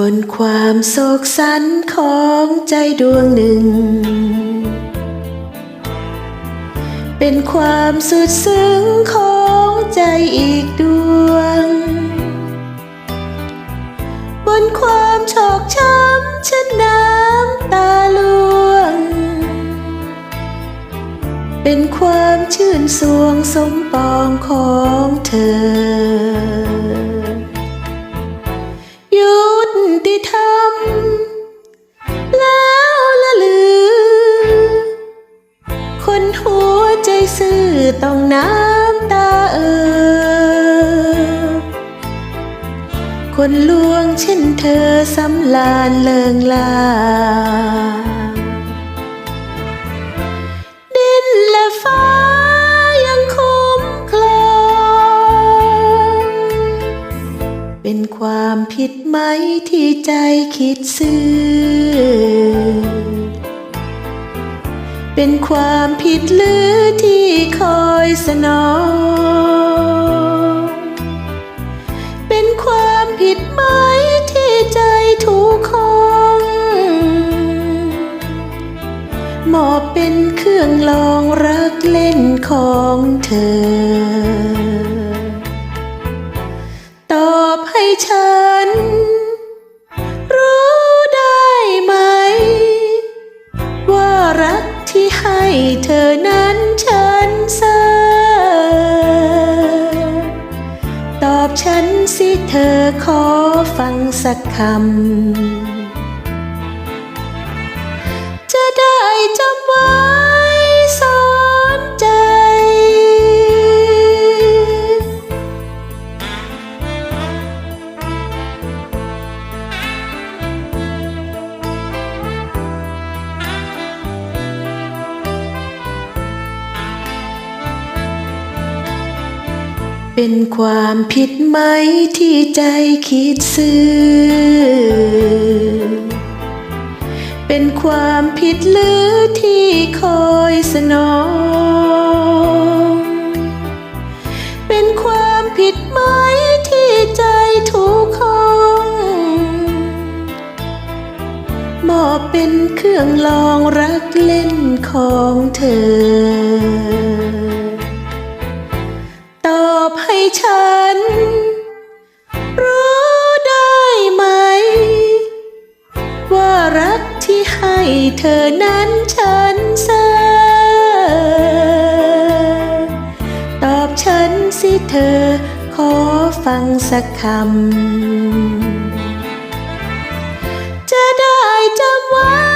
บนความโศกสันของใจดวงหนึ่ง เป็นความสุดซึ้งของใจอีกดวง บนความชอกช้ำฉันน้ำตาล่วง เป็นความชื่นสวงสมปองของเธอ ต้องน้ำตาเออ คนลวงเช่นเธอสำลานเลิงลาดินและฟ้ายังคุ้มครองเป็นความผิดไหมที่ใจคิดซื่อเป็นความผิดหรือที่คอ สนอง เป็นความผิดไหมที่ใจถูกของมอบเป็นเครื่องลองรักเล่นของเธอ ตอบให้ฉันรู้ได้ไหมว่ารักที่ให้เธอนั้น ตอบฉันสิเธอขอฟังสักคำ จะได้จำ เป็นความผิดไหมที่ใจคิดซื่อเป็นความผิดหรือที่คอยสนอง เป็นความผิดไหมที่ใจถูกของมอบเป็นเครื่องลองรักเล่นของเธอ ให้เธอนั้นฉันเสตอบฉันสิเธอ ขอฟังสักคำ จะได้จำไว้